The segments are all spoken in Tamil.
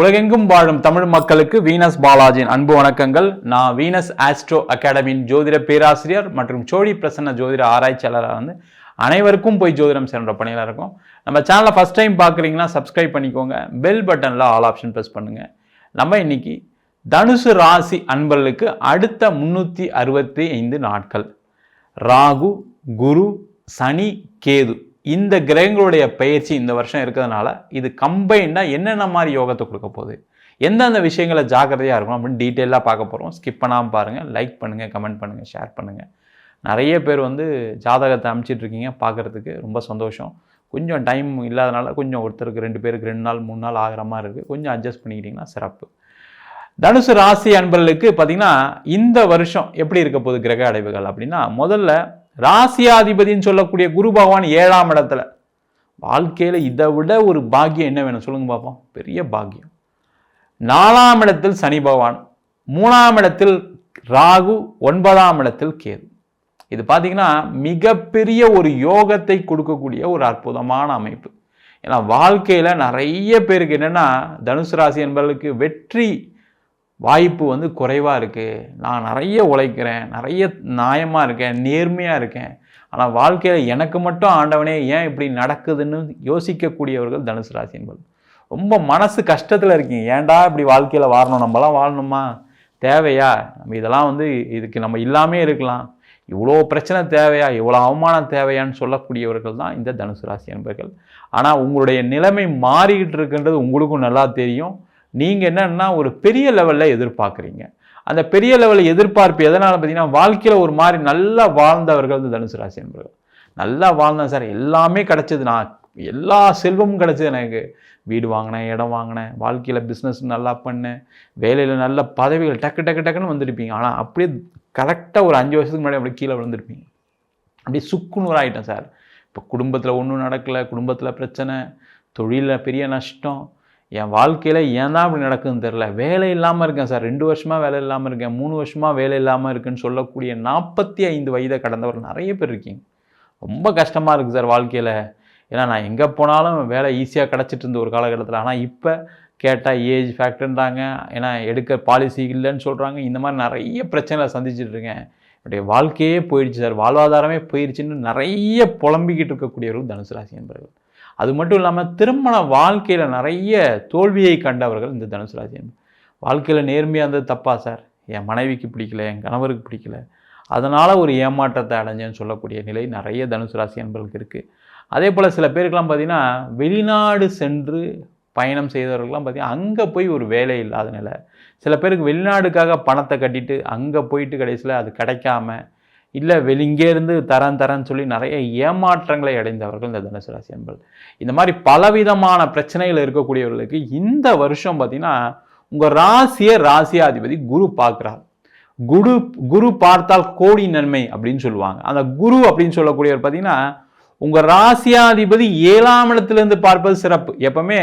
உலகெங்கும் வாழும் தமிழ் மக்களுக்கு வீனஸ் பாலாஜியின் அன்பு வணக்கங்கள். நான் வீனஸ் ஆஸ்ட்ரோ அகாடமியின் ஜோதிட பேராசிரியர் மற்றும் சோழி பிரசன்ன ஜோதிட ஆராய்ச்சியாளராக வந்து அனைவருக்கும் போய் ஜோதிடம் சென்ற பணியில் இருக்கும். நம்ம சேனலை ஃபஸ்ட் டைம் பார்க்குறீங்கன்னா சப்ஸ்கிரைப் பண்ணிக்கோங்க. பெல் பட்டனில் ஆல் ஆப்ஷன் ப்ரெஸ் பண்ணுங்கள் நம்ம இன்னைக்கு தனுசு ராசி அன்பர்களுக்கு அடுத்த முந்நூற்றி அறுபத்தி ஐந்து நாட்கள். ராகு குரு சனி கேது. இந்த கிரகங்களுடைய பயிற்சி இந்த வருஷம் இருக்கிறதுனால இது கம்பைண்டாக என்னென்ன மாதிரி யோகத்தை கொடுக்க போகுது? எந்தெந்த விஷயங்களை ஜாக்கிரதையாக இருக்கணும் அப்படின்னு டீட்டெயிலாக பார்க்க போகிறோம் ஸ்கிப் பண்ணாமல் பாருங்கள் லைக் பண்ணுங்கள் கமெண்ட் பண்ணுங்கள் ஷேர் பண்ணுங்கள் நிறைய பேர் வந்து ஜாதகத்தை அனுப்பிச்சிட்டு இருக்கீங்க பார்க்குறதுக்கு ரொம்ப சந்தோஷம். கொஞ்சம் டைம் இல்லாதனால கொஞ்சம் ஒருத்தருக்கு ரெண்டு பேருக்கு ரெண்டு நாள் மூணு நாள் ஆகிற மாதிரி இருக்குது கொஞ்சம் அட்ஜஸ்ட் பண்ணிக்கிட்டிங்கன்னா சிறப்பு. தனுசு ராசி அன்பர்களுக்கு பார்த்தீங்கன்னா இந்த வருஷம் எப்படி இருக்க போகுது கிரக அடைவுகள் அப்படின்னா முதல்ல ராசியாதிபதின்னு சொல்லக்கூடிய குரு பகவான் ஏழாம் இடத்துல. வாழ்க்கையில் இதை விட ஒரு பாக்கியம் என்ன வேணும் சொல்லுங்க பார்ப்போம் பெரிய பாக்கியம். நாலாம் இடத்தில் சனி பகவான் மூணாம் இடத்தில் ராகு ஒன்பதாம் இடத்தில் கேது. இது பார்த்தீங்கன்னா மிகப்பெரிய ஒரு யோகத்தை கொடுக்கக்கூடிய ஒரு அற்புதமான அமைப்பு. ஏன்னா வாழ்க்கையில் நிறைய பேருக்கு என்னென்னா தனுசு ராசி என்பவர்களுக்கு வெற்றி வாய்ப்பு வந்து குறைவாக இருக்குது நான் நிறைய உழைக்கிறேன் நிறைய நியாயமாக இருக்கேன் நேர்மையாக இருக்கேன். ஆனால் வாழ்க்கையில் எனக்கு மட்டும் ஆண்டவனே ஏன் இப்படி நடக்குதுன்னு யோசிக்கக்கூடியவர்கள் தனுசு ராசி என்பது. ரொம்ப மனசு கஷ்டத்தில் இருக்கீங்க. ஏன்டா இப்படி வாழ்க்கையில் வாழணும்? நம்மலாம் வாழணுமா? தேவையா? நம்ம இதெல்லாம் வந்து இதுக்கு நம்ம இல்லாமே இருக்கலாம். இவ்வளோ பிரச்சனை தேவையா? இவ்வளோ அவமானம் தேவையான்னு சொல்லக்கூடியவர்கள் தான் இந்த தனுசு ராசி என்பர்கள். ஆனால் உங்களுடைய நிலைமை மாறிக்கிட்டு இருக்குன்றது உங்களுக்கும் நல்லா தெரியும். நீங்கள் என்னென்னா ஒரு பெரிய லெவலில் எதிர்பார்க்குறீங்க. அந்த பெரிய லெவலில் எதிர்பார்ப்பு எதனால் பார்த்தீங்கன்னா வாழ்க்கையில் ஒரு மாதிரி நல்லா வாழ்ந்தவர்கள் வந்து தனுசு ராசி என்பவர்கள் நல்லா வாழ்ந்தேன் சார் எல்லாமே கிடச்சிது நான் எல்லா செல்வமும் கிடச்சிது எனக்கு. வீடு வாங்கினேன் இடம் வாங்கினேன் வாழ்க்கையில் பிஸ்னஸ் நல்லா பண்ணேன் வேலையில் நல்ல பதவிகள் டக்கு டக்கு டக்குன்னு வந்திருப்பீங்க. ஆனால் அப்படியே கரெக்டாக ஒரு அஞ்சு வருஷத்துக்கு முன்னாடி அப்படியே கீழே விழுந்திருப்பீங்க. அப்படியே சுக்குநூறு ஆகிட்டேன் சார். இப்போ குடும்பத்தில் ஒன்றும் நடக்கலை குடும்பத்தில் பிரச்சனை தொழிலில் பெரிய நஷ்டம் என் வாழ்க்கையில் ஏன் தான் இப்படி நடக்குதுன்னு தெரில வேலை இல்லாமல் இருக்கேன் சார். ரெண்டு வருஷமாக வேலை இல்லாமல் இருக்கேன். மூணு வருஷமாக வேலை இல்லாமல் இருக்குன்னு சொல்லக்கூடிய நாற்பத்தி ஐந்து வயதை கடந்தவர் நிறைய பேர் இருக்கீங்க. ரொம்ப கஷ்டமாக இருக்குது சார் வாழ்க்கையில். ஏன்னா நான் எங்கே போனாலும் வேலை ஈஸியாக கிடச்சிட்டு இருந்த ஒரு காலகட்டத்தில். ஆனால் இப்போ கேட்டால் ஏஜ் ஃபேக்டர்ன்றாங்க. ஏன்னா எடுக்க பாலிசி இல்லைன்னு சொல்கிறாங்க இந்த மாதிரி நிறைய பிரச்சனைகளை சந்திச்சுட்டு இருக்கேன். என்னுடைய வாழ்க்கையே போயிடுச்சு சார். வாழ்வாதாரமே போயிடுச்சுன்னு நிறைய புலம்பிக்கிட்டு இருக்கக்கூடியவர்கள் தனுசு ராசி என்பவர்கள் அது மட்டும் இல்லாமல் திருமண வாழ்க்கையில் நிறைய தோல்வியை கண்டவர்கள் இந்த தனுசு ராசி வாழ்க்கையில் நேர்மையாக இருந்தது தப்பா சார்? என் மனைவிக்கு பிடிக்கல என் கணவருக்கு பிடிக்கல. அதனால் ஒரு ஏமாற்றத்தை அடைஞ்சேன்னு சொல்லக்கூடிய நிலை நிறைய தனுசு ராசி அன்பர்களுக்கு இருக்குது அதே போல் சில பேருக்கெல்லாம் பார்த்திங்கன்னா வெளிநாடு சென்று பயணம் செய்தவர்கள்லாம் பார்த்தீங்கன்னா அங்கே போய் ஒரு வேலை இல்லாத நிலை. சில பேருக்கு வெளிநாடுக்காக பணத்தை கட்டிட்டு அங்கே போயிட்டு கடைசியில் அது கிடைக்காம இல்லை வெளிங்கேருந்து தரேன் தரேன்னு சொல்லி நிறைய ஏமாற்றங்களை அடைந்தவர்கள் இந்த தனுசு ராசி அன்பர்கள். இந்த மாதிரி பலவிதமான பிரச்சனைகள் இருக்கக்கூடியவர்களுக்கு இந்த வருஷம் பார்த்தீங்கன்னா உங்கள் ராசியை ராசியாதிபதி குரு பார்க்குறார். குரு குரு பார்த்தால் கோடி நன்மை அப்படின்னு சொல்லுவாங்க. அந்த குரு அப்படின்னு சொல்லக்கூடியவர் பார்த்தீங்கன்னா உங்கள் ராசியாதிபதி ஏழாம் இடத்துலேருந்து பார்ப்பது சிறப்பு. எப்பவுமே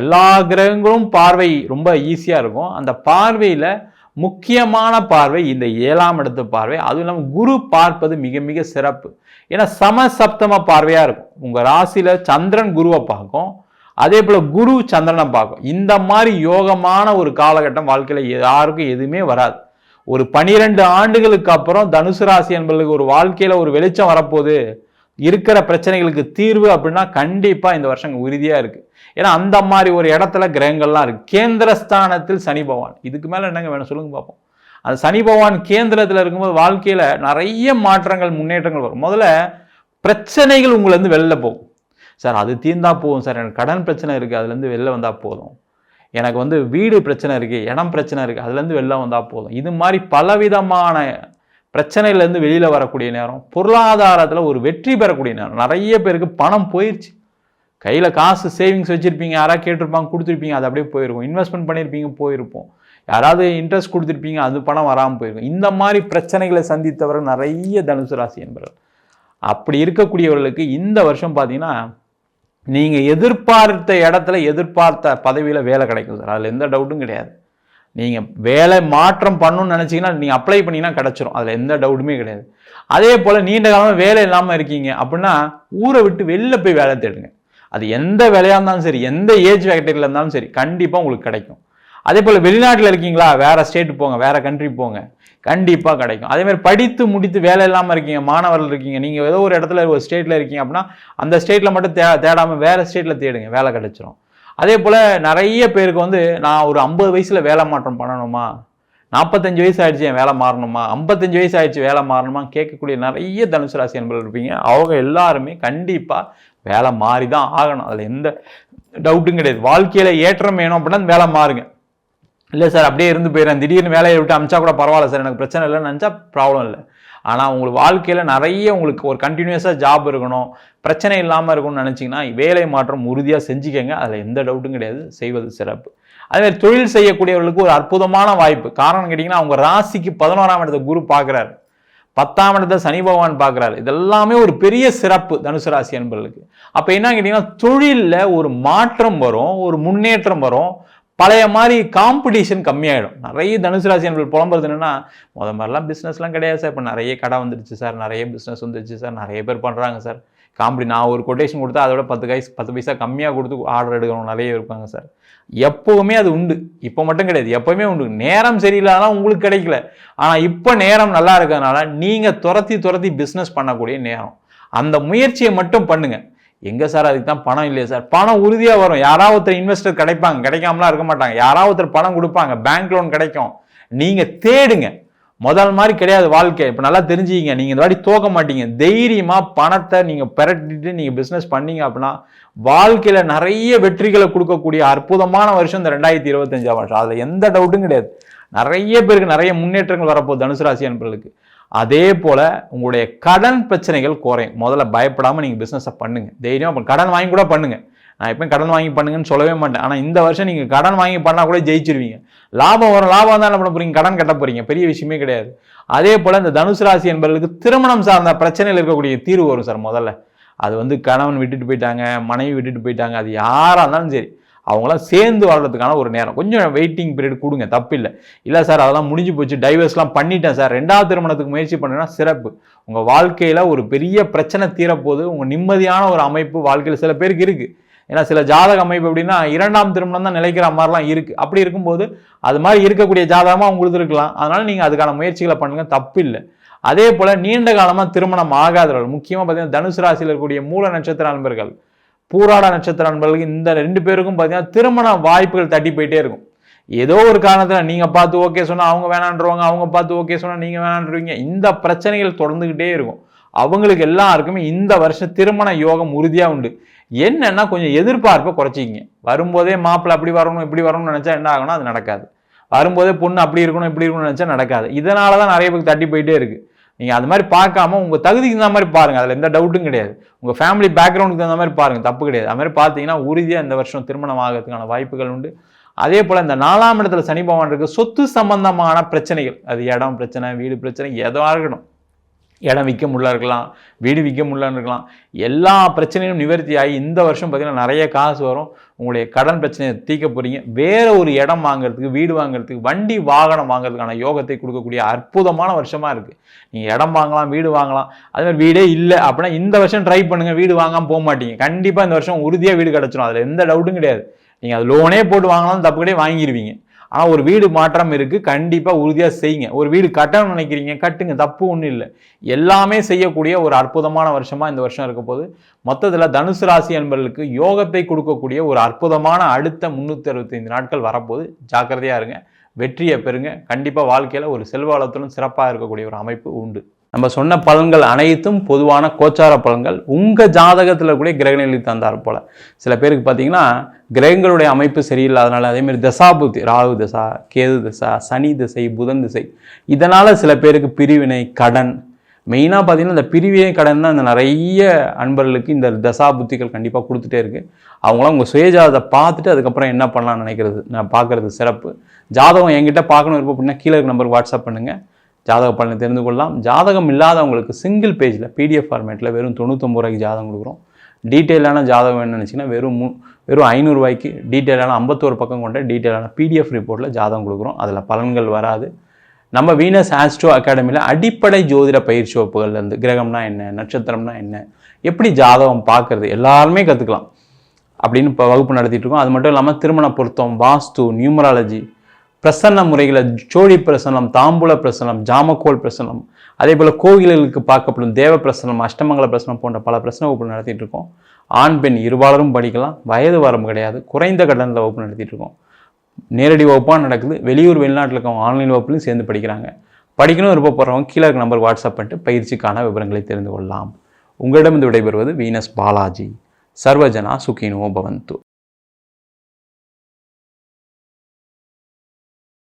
எல்லா கிரகங்களும் பார்வை ரொம்ப ஈஸியாக இருக்கும். அந்த பார்வையில் முக்கியமான பார்வை இந்த ஏழாம் இடத்து பார்வை. அதுவும் இல்லாமல் குரு பார்ப்பது மிக மிக சிறப்பு. ஏன்னா சமசப்தம பார்வையாக இருக்கும். உங்கள் ராசியில் சந்திரன் குருவை பார்க்கும். அதே போல் குரு சந்திரனை பார்க்கும். இந்த மாதிரி யோகமான ஒரு காலகட்டம் வாழ்க்கையில் யாருக்கும் எதுவுமே வராது. ஒரு பனிரெண்டு ஆண்டுகளுக்கு அப்புறம் தனுசு ராசி என்பவர்களுக்கு ஒரு வாழ்க்கையில் ஒரு வெளிச்சம் வரப்போகுது. இருக்கிற பிரச்சனைகளுக்கு தீர்வு அப்படின்னா கண்டிப்பாக இந்த வருஷம் உறுதியாக இருக்குது ஏன்னா அந்த மாதிரி ஒரு இடத்துல கிரகங்கள்லாம் இருக்குது கேந்திரஸ்தானத்தில் சனி பகவான். இதுக்கு மேலே என்னங்க வேணும்? சொல்லுங்க பார்ப்போம் அந்த சனி பகவான் கேந்திரத்தில் இருக்கும்போது வாழ்க்கையில் நிறைய மாற்றங்கள் முன்னேற்றங்கள் வரும். முதல்ல பிரச்சனைகள் உங்களேருந்து வெளில போகும். சார் அது தீர்ந்தா போகும் சார். எனக்கு கடன் பிரச்சனை இருக்குது அதுலேருந்து வெளில வந்தால் போதும். எனக்கு வந்து வீடு பிரச்சனை இருக்குது இடம் பிரச்சனை இருக்குது அதுலேருந்து வெளில வந்தால் போதும். இது மாதிரி பலவிதமான பிரச்சனையிலேருந்து வெளியில் வரக்கூடிய நேரம் பொருளாதாரத்தில் ஒரு வெற்றி பெறக்கூடிய நேரம். நிறைய பேருக்கு பணம் போயிடுச்சு கையில் காசு சேவிங்ஸ் வச்சுருப்பீங்க. யாராவது கேட்டிருப்பாங்க கொடுத்துருப்பீங்க அது அப்படியே போயிருக்கும். இன்வெஸ்ட்மெண்ட் பண்ணியிருப்பீங்க போயிருப்போம். யாராவது இன்ட்ரெஸ்ட் கொடுத்துருப்பீங்க அது பணம் வராமல் போயிருக்கும். இந்த மாதிரி பிரச்சனைகளை சந்தித்தவர்கள் நிறைய தனுசு ராசி என்பவர்கள் அப்படி இருக்கக்கூடியவர்களுக்கு இந்த வருஷம் பார்த்தீங்கன்னா நீங்கள் எதிர்பார்த்த இடத்துல எதிர்பார்த்த பதவியில் வேலை கிடைக்கும் சார். அதில் எந்த டவுட்டும் கிடையாது. நீங்கள் வேலை மாற்றம் பண்ணணும்னு நினச்சிங்கன்னா நீங்கள் அப்ளை பண்ணிங்கன்னா கிடச்சிரும். அதில் எந்த டவுட்டுமே கிடையாது. அதே போல் நீண்ட காலமாக வேலை இல்லாமல் இருக்கீங்க அப்படின்னா ஊரை விட்டு வெளில போய் வேலை தேடுங்க. அது எந்த வேலையாக இருந்தாலும் சரி எந்த ஏஜ் கேட்டகரியில் இருந்தாலும் சரி கண்டிப்பாக உங்களுக்கு கிடைக்கும். அதே போல் வெளிநாட்டில் இருக்கீங்களா வேறு ஸ்டேட்டு போங்க வேறு கண்ட்ரி போங்க கண்டிப்பாக கிடைக்கும். அதேமாதிரி படித்து முடித்து வேலை இல்லாமல் இருக்கீங்க மாணவர்கள் இருக்கீங்க நீங்கள் ஏதோ ஒரு இடத்துல ஒரு ஸ்டேட்டில் இருக்கீங்க அப்படின்னா அந்த ஸ்டேட்டில் மட்டும் தே தேடாமல் வேறு ஸ்டேட்டில் தேடுங்க வேலை கிடைச்சிரும். அதே போல் நிறைய பேருக்கு வந்து நான் ஒரு ஐம்பது வயசில் வேலை மாற்றம் பண்ணணுமா? நாற்பத்தஞ்சு வயசு ஆயிடுச்சு என் வேலை மாறணுமா? ஐம்பத்தஞ்சு வயசு ஆயிடுச்சு வேலை மாறணுமா? கேட்கக்கூடிய நிறைய தனுசு ராசி என்பர்கள் இருப்பீங்க. அவங்க எல்லாருமே கண்டிப்பாக வேலை மாறி தான் ஆகணும். அதில் எந்த டவுட்டும் கிடையாது. வாழ்க்கையில் ஏற்றம் வேணும் அப்படின்னா வேலை மாறுங்க. இல்லை சார் அப்படியே இருந்து போயிடுறேன். திடீர்னு வேலையை விட்டு அமிச்சா கூட பரவாயில்ல சார். எனக்கு பிரச்சனை இல்லைன்னு நினச்சா ப்ராப்ளம் இல்லை. ஆனால் உங்களுக்கு வாழ்க்கையில் நிறைய உங்களுக்கு ஒரு கண்டினியூஸாக ஜாப் இருக்கணும் பிரச்சனை இல்லாமல் இருக்கணும்னு நினச்சிங்கன்னா வேலை மாற்றம் உறுதியாக செஞ்சுக்கங்க. அதில் எந்த டவுட்டும் கிடையாது. செய்வது சிறப்பு. அதேமாதிரி தொழில் செய்யக்கூடியவர்களுக்கு ஒரு அற்புதமான வாய்ப்பு. காரணம் கேட்டிங்கன்னா அவங்க ராசிக்கு பதினோராம் இடத்த குரு பார்க்குறாரு. பத்தாம் இடத்த சனி பகவான் பார்க்குறாரு. இதெல்லாமே ஒரு பெரிய சிறப்பு தனுசு ராசி என்பர்களுக்கு அப்போ என்ன கேட்டிங்கன்னா தொழிலில் ஒரு மாற்றம் வரும் ஒரு முன்னேற்றம் வரும். பழைய மாதிரி காம்படிஷன் கம்மியாயிடும். நிறைய தனுசு ராசி என்பது புலம்புறது என்னன்னா முத மாதிரிலாம் பிஸ்னஸ்லாம் கிடையாது சார். இப்போ நிறைய கடை வந்துடுச்சு சார். நிறைய பிஸ்னஸ் வந்துடுச்சு சார். நிறைய பேர் பண்ணுறாங்க சார். காம்படி நான் ஒரு கொட்டேஷன் கொடுத்தா அதோட பத்து காய்ஸ் பத்து பைசா கம்மியாக கொடுத்து ஆர்டர் எடுக்கிறவங்க நிறைய இருப்பாங்க சார். எப்போவுமே அது உண்டு. இப்போ மட்டும் கிடையாது. எப்போவுமே உண்டு. நேரம் சரியில்லாதான் உங்களுக்கு கிடைக்கல. ஆனால் இப்போ நேரம் நல்லா இருக்கிறதுனால நீங்கள் துரத்தி துரத்தி பிஸ்னஸ் பண்ணக்கூடிய நேரம். அந்த முயற்சியை மட்டும் பண்ணுங்கள் எங்கே சார் அதுக்கு தான் பணம் இல்லையா சார்? பணம் உறுதியாக வரும். யாராவது ஒருத்தர் இன்வெஸ்டர் கிடைப்பாங்க. கிடைக்காமலாம் இருக்க மாட்டாங்க. யாராவது ஒருத்தர் பணம் கொடுப்பாங்க. பேங்க் லோன் கிடைக்கும். நீங்கள் தேடுங்க. முதல் மாதிரி கிடையாது வாழ்க்கை. இப்போ நல்லா தெரிஞ்சுக்கிங்க. நீங்கள் இந்த வாட்டி தோக்க மாட்டீங்க. தைரியமாக பணத்தை நீங்கள் பெரட்டிட்டு நீங்கள் பிஸ்னஸ் பண்ணீங்க அப்படின்னா வாழ்க்கையில் நிறைய வெற்றிகளை கொடுக்கக்கூடிய அற்புதமான வருஷம் இந்த ரெண்டாயிரத்தி இருபத்தஞ்சாம் வருஷம் அதில் எந்த டவுட்டும் கிடையாது. நிறைய பேருக்கு நிறைய முன்னேற்றங்கள் வரப்போகுது. தனுசு ராசி அன்பர்களுக்கு. அதே போல் உங்களுடைய கடன் பிரச்சனைகள் குறையும். முதல்ல பயப்படாமல் நீங்கள் பிஸ்னஸை பண்ணுங்க. தைரியமாக கடன் வாங்கி கூட பண்ணுங்கள் நான் எப்பயும் கடன் வாங்கி பண்ணுங்கன்னு சொல்லவே மாட்டேன். ஆனால் இந்த வருஷம் நீங்கள் கடன் வாங்கி பண்ணால் கூட ஜெயிச்சிருவீங்க. லாபம் வரும். லாபம் தான் என்ன பண்ண போகிறீங்க கடன் கட்ட போகிறீங்க பெரிய விஷயமே கிடையாது. அதே போல் இந்த தனுசு ராசி என்பவர்களுக்கு திருமணம் சார்ந்த பிரச்சனையில் இருக்கக்கூடிய தீர்வு வரும் சார் முதல்ல. அது வந்து கணவன் விட்டுட்டு போயிட்டாங்க மனைவி விட்டுட்டு போயிட்டாங்க. அது யாராக இருந்தாலும் சரி. அவங்களாம் சேர்ந்து வாழ்றதுக்கான ஒரு நேரம். கொஞ்சம் வெயிட்டிங் பீரியட் கொடுங்க தப்பில்லை. இல்லை சார் அதெல்லாம் முடிஞ்சு போச்சு டைவர்ஸ்லாம் பண்ணிட்டேன் சார். ரெண்டாவது திருமணத்துக்கு முயற்சி பண்ணுன்னா சிறப்பு. உங்கள் வாழ்க்கையில் ஒரு பெரிய பிரச்சனை தீரப்போது உங்கள் நிம்மதியான ஒரு அமைப்பு வாழ்க்கையில் சில பேருக்கு இருக்குது ஏன்னா சில ஜாதக அமைப்பு அப்படின்னா இரண்டாம் திருமணம் தான் நிலைக்கிற மாதிரிலாம் இருக்குது அப்படி இருக்கும்போது அது மாதிரி இருக்கக்கூடிய ஜாதகமாக உங்களுக்கு இருக்கலாம். அதனால் நீங்கள் அதுக்கான முயற்சிகளை பண்ணுங்கள் தப்பு இல்லை அதே போல் நீண்ட காலமாக திருமணம் ஆகாதவர்கள் முக்கியமாக பார்த்தீங்கன்னா தனுசு ராசியில் இருக்கக்கூடிய மூல நட்சத்திர நண்பர்கள் பூராட நட்சத்திர நண்பர்களுக்கு இந்த ரெண்டு பேருக்கும் பார்த்தீங்கன்னா திருமண வாய்ப்புகள் தட்டி போயிட்டே இருக்கும். ஏதோ ஒரு காரணத்தில் நீங்கள் பார்த்து ஓகே சொன்னால் அவங்க வேணான்றவங்க அவங்க பார்த்து ஓகே சொன்னால் நீங்கள் வேணான்றவங்க இந்த பிரச்சனைகள் தொடர்ந்துக்கிட்டே இருக்கும். அவங்களுக்கு எல்லாருக்குமே இந்த வருஷம் திருமண யோகம் உறுதியாக உண்டு. என்னன்னா கொஞ்சம் எதிர்பார்ப்பை குறைச்சிக்கிங்க. வரும்போதே மாப்பிள்ளை அப்படி வரணும் இப்படி வரணும்னு நினச்சா என்ன ஆகணும் அது நடக்காது. வரும்போதே பொண்ணு அப்படி இருக்கணும் இப்படி இருக்கணும்னு நினச்சா நடக்காது. இதனால தான் நிறைய பேருக்கு தட்டி போயிட்டே இருக்குது நீங்கள் அது மாதிரி பார்க்காம உங்கள் தகுதிக்கு தகுந்த மாதிரி பாருங்கள் அதில் எந்த டவுட்டும் கிடையாது. உங்கள் ஃபேமிலி பேக்ரவுண்டுக்கு தகுந்த மாதிரி பாருங்கள் தப்பு கிடையாது. அது மாதிரி பார்த்தீங்கன்னா உறுதியாக இந்த வருஷம் திருமணம் ஆகிறதுக்கான வாய்ப்புகள் உண்டு. அதே போல் இந்த நாலாம் இடத்துல சனி பகவான் இருக்குது சொத்து சம்பந்தமான பிரச்சனைகள். அது இடம் பிரச்சனை வீடு பிரச்சனை எதுவாக இருக்கணும் இடம் விற்க முடியல இருக்கலாம் வீடு விற்க முடியலன்னு இருக்கலாம் எல்லா பிரச்சனையும் நிவர்த்தி ஆகி இந்த வருஷம் பார்த்தீங்கன்னா நிறைய காசு வரும். உங்களுடைய கடன் பிரச்சனையை தீர்க்க போகிறீங்க வேறு ஒரு இடம் வாங்குறதுக்கு வீடு வாங்குறதுக்கு வண்டி வாகனம் வாங்குறதுக்கான யோகத்தை கொடுக்கக்கூடிய அற்புதமான வருஷமாக இருக்குது நீங்கள் இடம் வாங்கலாம் வீடு வாங்கலாம். அதுமாதிரி வீடே இல்லை அப்படின்னா இந்த வருஷம் ட்ரை பண்ணுங்கள் வீடு வாங்காமல் போக மாட்டீங்க. கண்டிப்பாக இந்த வருஷம் உறுதியாக வீடு கிடச்சிடும் அதில் எந்த டவுட்டும் கிடையாது. நீங்கள் அது லோனே போட்டு வாங்கலாம் தப்பு கிடையாது வாங்கிடுவீங்க ஆனால் ஒரு வீடு மாற்றம் இருக்குது கண்டிப்பாக உறுதியாக செய்யுங்க. ஒரு வீடு கட்டணும்னு நினைக்கிறீங்க கட்டுங்க. தப்பு ஒன்றும் இல்லை. எல்லாமே செய்யக்கூடிய ஒரு அற்புதமான வருஷமாக இந்த வருஷம் இருக்க போது மொத்தத்தில் தனுசு ராசி அன்பர்களுக்கு யோகத்தை கொடுக்கக்கூடிய ஒரு அற்புதமான அடுத்த முந்நூற்றி அறுபத்தைந்து நாட்கள் வரப்போது ஜாக்கிரதையாக இருங்க. வெற்றியை பெறுங்க. கண்டிப்பாக வாழ்க்கையில் ஒரு செல்வ வளத்துடன் சிறப்பாக இருக்கக்கூடிய ஒரு அமைப்பு உண்டு. நம்ம சொன்ன பலன்கள் அனைத்தும் பொதுவான கோச்சார பலன்கள். உங்கள் ஜாதகத்தில் கூட கிரகநிலை தந்தார் போல். சில பேருக்கு பார்த்தீங்கன்னா கிரகங்களுடைய அமைப்பு சரியில்லாதனால அதேமாதிரி தசாபுத்தி ராகு தசா கேது தசா சனி திசை புதன் திசை இதனால் சில பேருக்கு பிரிவினை கடன். மெயினாக பார்த்தீங்கன்னா இந்த பிரிவினை கடன் தான் இந்த நிறைய அன்பர்களுக்கு இந்த தசா புத்திகள் கண்டிப்பாக கொடுத்துட்டே இருக்குது அவங்களாம் உங்கள் சுயஜாதத்தை பார்த்துட்டு அதுக்கப்புறம் என்ன பண்ணலாம்னு நினைக்கிறது நான் பார்க்குறது சிறப்பு. ஜாதகம் என்கிட்ட பார்க்கணும் இருப்போம் அப்படின்னா கீழே இருக்க நம்பருக்கு வாட்ஸ்அப் பண்ணுங்கள் ஜாதக பலனை தெரிந்து கொள்ளலாம். ஜாதகம் இல்லாதவங்களுக்கு சிங்கிள் பேஜில் பிடிஎஃப் ஃபார்மேட்டில் வெறும் தொண்ணூற்றம்பது ரூபாய்க்கு ஜாதகம் கொடுக்குறோம். டீட்டெயிலான ஜாதகம் வேணும்னு நினச்சிங்கன்னா வெறும் மூ வெறும் ஐநூறுரூவாய்க்கு டீட்டெயிலான ஐம்பத்தோரு பக்கம் கொண்ட டீட்டெயிலான பிடிஎஃப் ரிப்போர்ட்டில் ஜாதகம் கொடுக்குறோம். அதில் பலன்கள் வராது. நம்ம வீனஸ் ஆஸ்ட்ரோ அகாடமியில் அடிப்படை ஜோதிட பயிற்சி வகுப்புகள்லேருந்து கிரகம்னா என்ன நட்சத்திரம்னா என்ன எப்படி ஜாதகம் பார்க்குறது எல்லாருமே கற்றுக்கலாம் அப்படின்னு இப்போ வகுப்பு நடத்திட்டு இருக்கோம். அது மட்டும் இல்லாமல் திருமண பொருத்தம் வாஸ்து நியூமராலஜி பிரசன்ன முறைகளை ஜோடி பிரசனம் தாம்பூல பிரசனம் ஜாமக்கோல் பிரசனம் அதே போல் கோவில்களுக்கு பார்க்கப்படும் தேவ பிரசனம் அஷ்டமங்கல பிரசனம் போன்ற பல பிரசன வகுப்பு நடத்திட்டு இருக்கோம். ஆண் பெண் இருபாலரும் படிக்கலாம் வயது வரம்பு கிடையாது குறைந்த கட்டணத்தில் வகுப்பு நடத்திட்டு இருக்கோம். நேரடி வகுப்பாக நடக்குது. வெளியூர் வெளிநாட்டில் இருக்கவங்க ஆன்லைன் வகுப்புலையும் சேர்ந்து படிக்கிறாங்க. படிக்கணும் விருப்பப்படுறவங்க கீழே இருக்க நம்பர் வாட்ஸ்அப் பண்ணிட்டு பயிற்சிக்கான விவரங்களை தெரிந்து கொள்ளலாம். உங்களிடம் விடைபெறுவது வீனஸ் பாலாஜி. சர்வஜனா சுகினோ பவந்து.